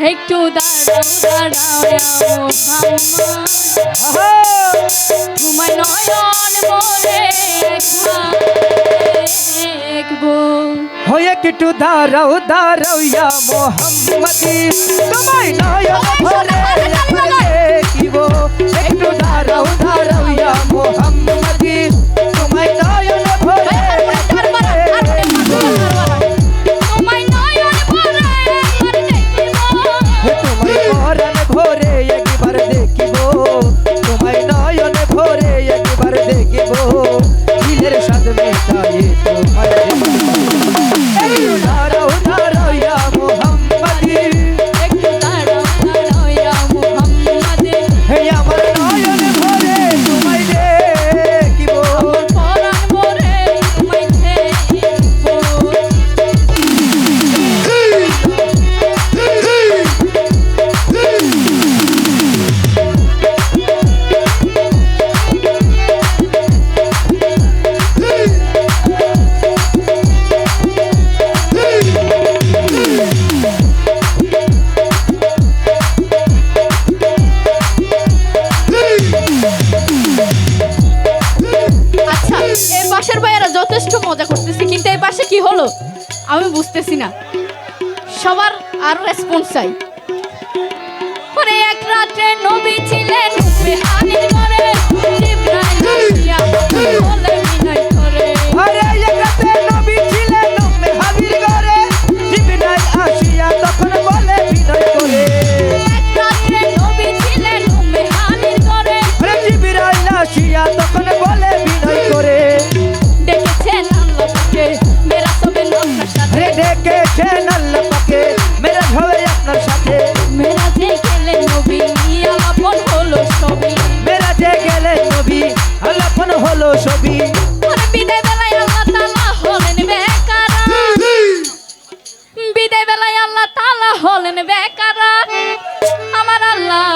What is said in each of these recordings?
একটু দাঁড়াও দাঁড়াও ঘুমাই নয়ন মোরে দেখব। হয়ে একটু দাঁড়াও দাঁড়াও মোহাম্মদি। তোমায় নয়ন ভরে যথেষ্ট মজা করতেছি, কিন্তু এই পাশে কি হলো? আমি বুঝতেছি না। সবার আর রেসপন্স চাই। এক রাতে নবী ছিলেন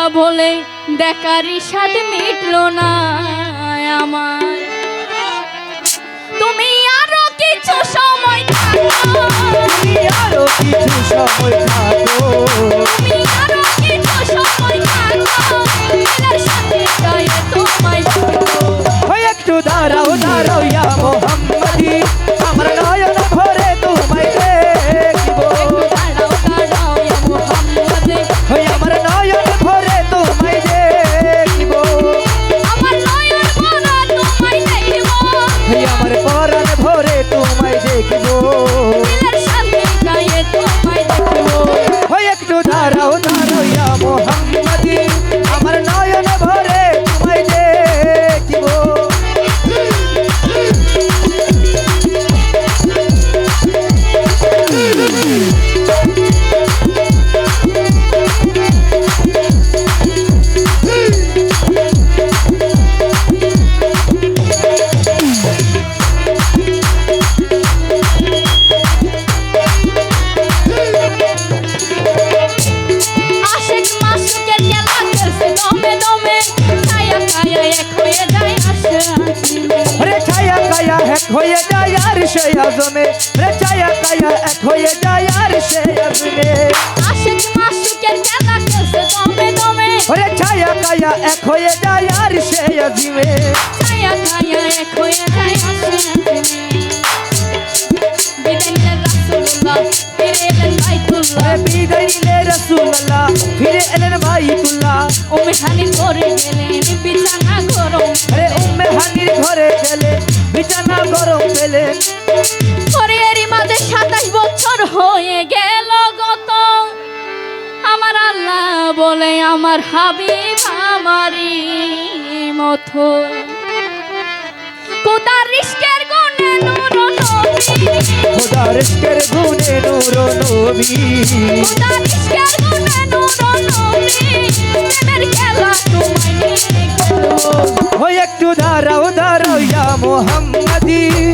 বলে দেখারি সাথে মিটলো না আমার। তুমি আরও কিছু সময় থাকো। তুমি আরও কিছু সময় থাকো। তুমি আরও হয়ে যায় আর সে আজমে। রে ছায়া কায়া এক হয়ে যায় আর সে আজমে। আশেক মাসুকের খেলা খেলছে দমে দমে। ওরে ছায়া কায়া এক হয়ে যায় আর সে আজিমে। ছায়া ছায়া এক হয়ে যায় আসে আসিলে বিদায় নিলেন রাসূলুল্লাহ ফিরে এলেন বাইতুল্লাহ। ওরে রাসূলুল্লাহ ফিরে এলেন বাইতুল্লাহ। উমে হানি করে গেলেন বিছানা গরম আরে উম্মে হানির ঘরে গেলে বিছানা গরম পেলে পরে এরই মাঝে সাতাশ বছর হয়ে গেল গত। আমার আল্লাহ বলে আমার হাবিব আমারই মতো। কোদার রিস্কের গুণে নূর নবী। খোদার ইশকের গুণে নূর নবী। কোদার রিস্কের গুণে নূর নবী। প্রেমের খেলা তোমায় মোহাম্মদি।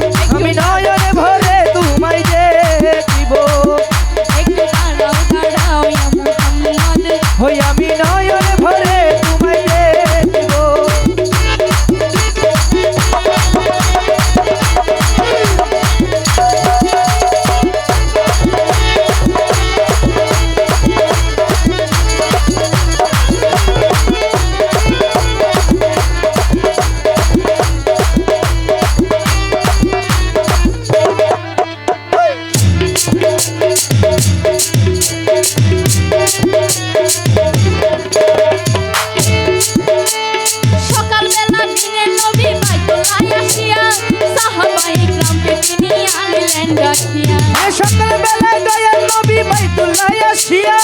বসিয়া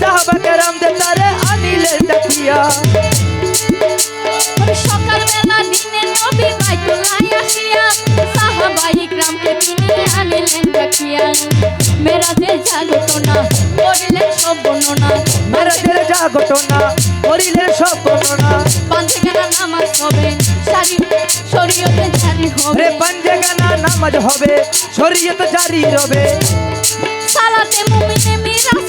সাহাবা কেরামদে তারে আনিলে দেখিয়া। সকালবেলা দিনের নবী বাইতুল্লাহ আসিয়া সাহাবাই গ্রামকে তিনি আনিলেন দেখিয়া। মেরাজের যা ঘটনা করিলেন সব বর্ণনা। মেরাজের যা ঘটনা করিলেন সব বর্ণনা। পাঁচ গানা নামাজ হবে সারি শরীয়তে জারি হবে। রে পাঁচ গানা নামাজ হবে শরীয়তে জারি হবে সালাতে মুমিনে মিরাজ